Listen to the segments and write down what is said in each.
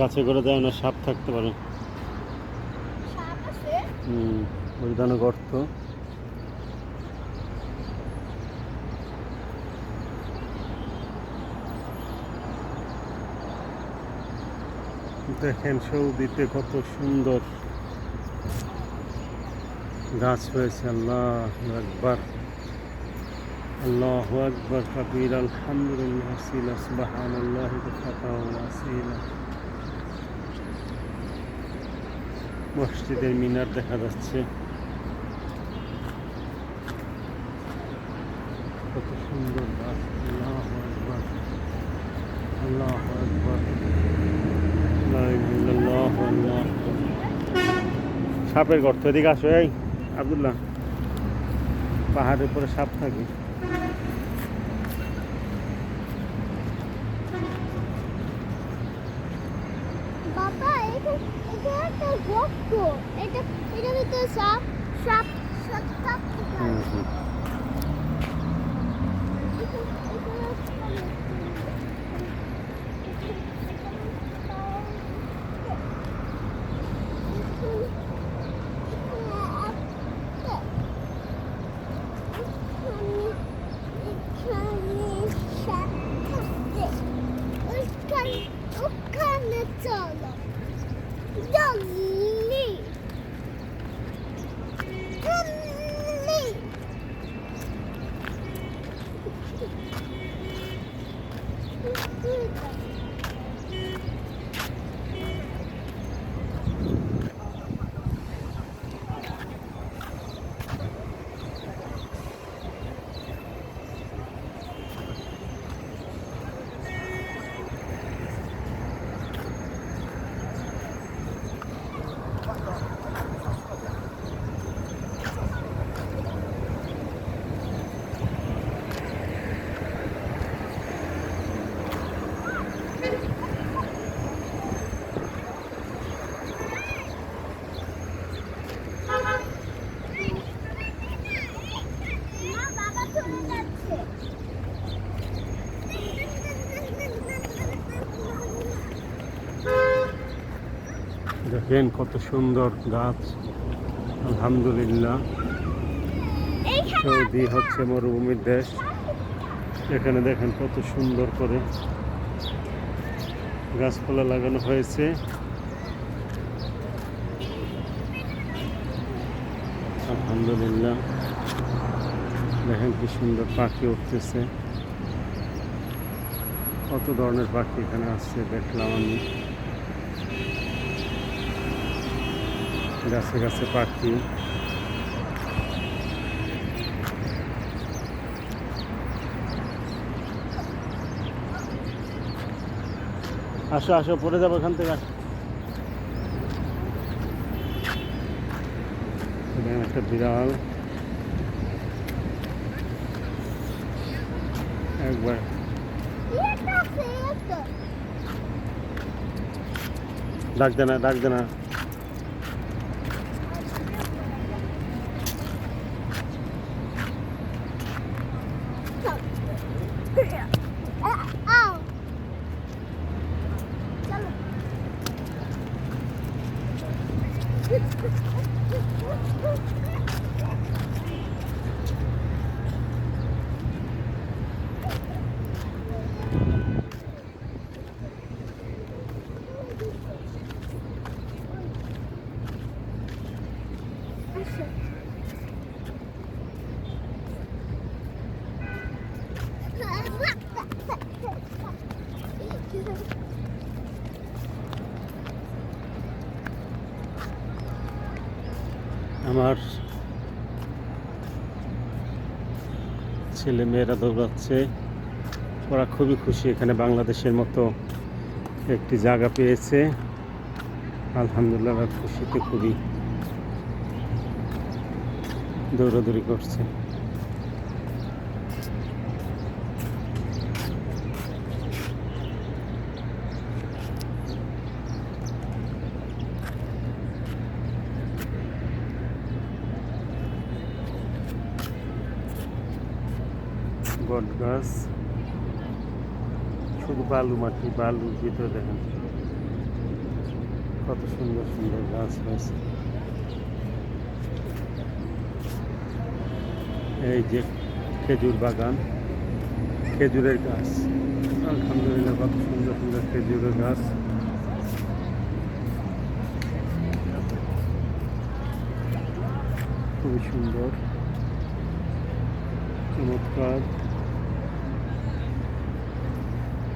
গাছে করে দেয় না সাপ থাকতে পারে। হুম গর্ত দেখেন সৌদিতে কত সুন্দর গাছ হয়েছে আল্লাহ একবার আল্লাহ আকবর কবির আলহামদুলিল্লাহ সিলা সুবাহান আল্লাহ আসিলা মসজিদের মিনার দেখা যাচ্ছে। কত সুন্দর গাছ আল্লাহ ইল্লাল্লাহ, আল্লাহু সাপের গর্ত। এদিকে আসো এই আবদুল্লাহ। পাহাড়ের উপরে সাপ থাকে বাবা এখানে এখানে একটা গর্ত এটা এটা ভিতরে সাপ সাপ সাপ সাপ হুম হুম ওখানে চলো জলদি জলদি মা বাবা চলে যাচ্ছে দেখেন কত সুন্দর গাছ। আলহামদুলিল্লাহ। সৌদি হচ্ছে মরুভূমির দেশ। এখানে দেখেন কত সুন্দর করে গাছপালা লাগানো হয়েছে। আলহামদুলিল্লাহ। দেখেন কি সুন্দর পাখি উঠতেছে। কত ধরনের পাখি এখানে আসছে দেখলাম আমি। গাছে গাছে পাখি। আসো আসো, পড়ে যাব এখান থেকে। একটা বিড়াল। একবার। ডাক দে না, ডাক দে না। আমার ছেলে মেয়েরা দৌড়াচ্ছে ওরা খুবই খুশি এখানে বাংলাদেশের মতো একটি জায়গা পেয়েছে। আলহামদুলিল্লাহ খুশিতে খুবই দৌড়াদৌড়ি করছে। বট গাছ। শুধু বালু মাটি, বালুর ভিতরে দেখেন কত সুন্দর সুন্দর গাছ হয়েছে। এই যে খেজুর বাগান, খেজুরের গাছ। আলহামদুলিল্লাহ, কত সুন্দর সুন্দর খেজুরের গাছ। খুবই সুন্দর, চমৎকার।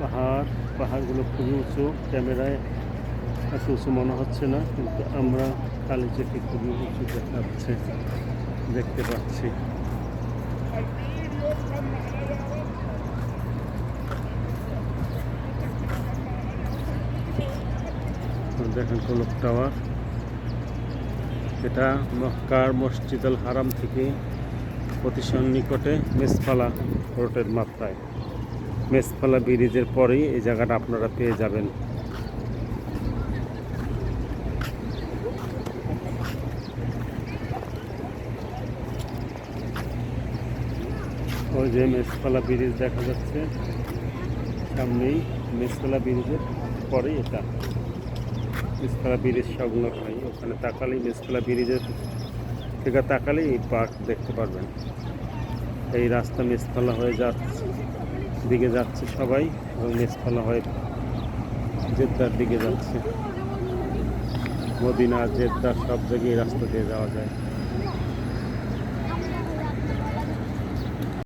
পাহাড়, পাহাড়গুলো খুবই উঁচু, ক্যামেরায় এত উঁচু মনে হচ্ছে না, কিন্তু আমরা কালি চোখে খুবই উঁচু দেখাচ্ছে দেখতে পাচ্ছি। দেখেন কলক টাওয়ার। এটা মক্কার মসজিদ আল হারাম থেকে অতি নিকটে মেসফালা রোডের মাত্রায় মেসফালা ব্রিজের পরেই এই জায়গাটা আপনারা পেয়ে যাবেন। ওই যে মেসফালা ব্রিজ দেখা যাচ্ছে, সামনেই মেসফালা ব্রিজের পরেই এটা। মেসফালা ব্রিজ সংলগ্ন হয়। ওখানে তাকালেই মেসফালা ব্রিজের থেকে তাকালেই এই পার্ক দেখতে পারবেন। এই রাস্তা মেসফালা হয়ে যাচ্ছে দিকে যাচ্ছে সবাই এবং মেসফালা হয়ে জেদ্দার দিকে যাচ্ছে। মদিনা জেদ্দার সব জায়গায় রাস্তা দিয়ে যাওয়া যায়।